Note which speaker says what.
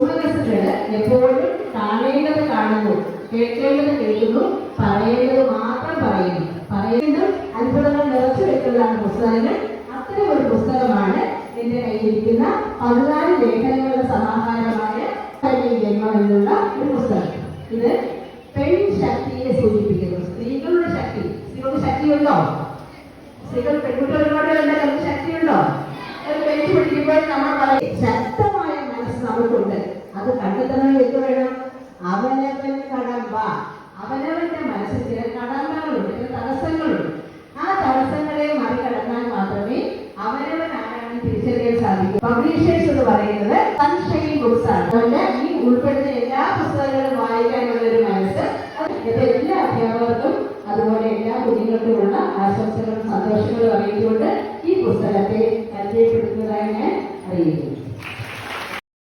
Speaker 1: ഉപദേശങ്ങൾ എപ്പോഴും കാണേണ്ടത് കാണുന്നു കേൾക്കേണ്ടത് കേൾക്കുന്നു പറയേണ്ടത് മാത്രം പറയുന്നു. പറയുന്നതും അത്ഭുതങ്ങൾ നിറച്ചു വെക്കുന്നതാണ് പുസ്തകങ്ങൾ. അത്തരം ഒരു പുസ്തകമാണ് എന്റെ കയ്യിലിരിക്കുന്ന പതിനാല് ലേഖനങ്ങളുടെ സമാഹാരമായ ജന്മം എന്നുള്ള ഒരു പുസ്തകം. ഇത് പെൺ ശക്തിയെ സൂചിപ്പിക്കുന്നു. സ്ത്രീകളുടെ ശക്തി. സ്ത്രീകൾക്ക് ശക്തിയുണ്ടോ? സ്ത്രീകൾ പെൺകുട്ടികളോട് നമുക്ക് ശക്തിയുണ്ടോ? ഒരു പെൺകുട്ടി പിടിക്കുമ്പോൾ നമ്മൾ പറയും ശക്തമായ അത് കണ്ടെത്തണമെങ്കിൽ എന്ത് വേണം? അവനവൻ കടമ്പ അവനവന്റെ മനസ്സിൽ ചില കടമ്പകളുണ്ട് ചില തടസ്സങ്ങളുണ്ട്. ആ തടസ്സങ്ങളെ മറികടന്നാൽ മാത്രമേ അവനവൻ ആരാണെന്ന് തിരിച്ചറിയാൻ സാധിക്കൂ. പബ്ലിഷേഴ്സ് എന്ന് പറയുന്നത് സൺഷൈൻ ബുക്സ് ആണ്. അതുകൊണ്ട് ഈ ഉൾപ്പെടുന്ന എല്ലാ പുസ്തകങ്ങളും വായിക്കാനുള്ള ഒരു മനസ്സ് ഇത് എല്ലാ അധ്യാപകർക്കും അതുപോലെ എല്ലാ കുഞ്ഞുങ്ങൾക്കുമുള്ള ആശംസകളും സന്തോഷങ്ങളും അറിയിച്ചുകൊണ്ട് ഈ പുസ്തകത്തെ പരിചയപ്പെടുത്തുന്നതായി ഞാൻ അറിയിക്കുന്നു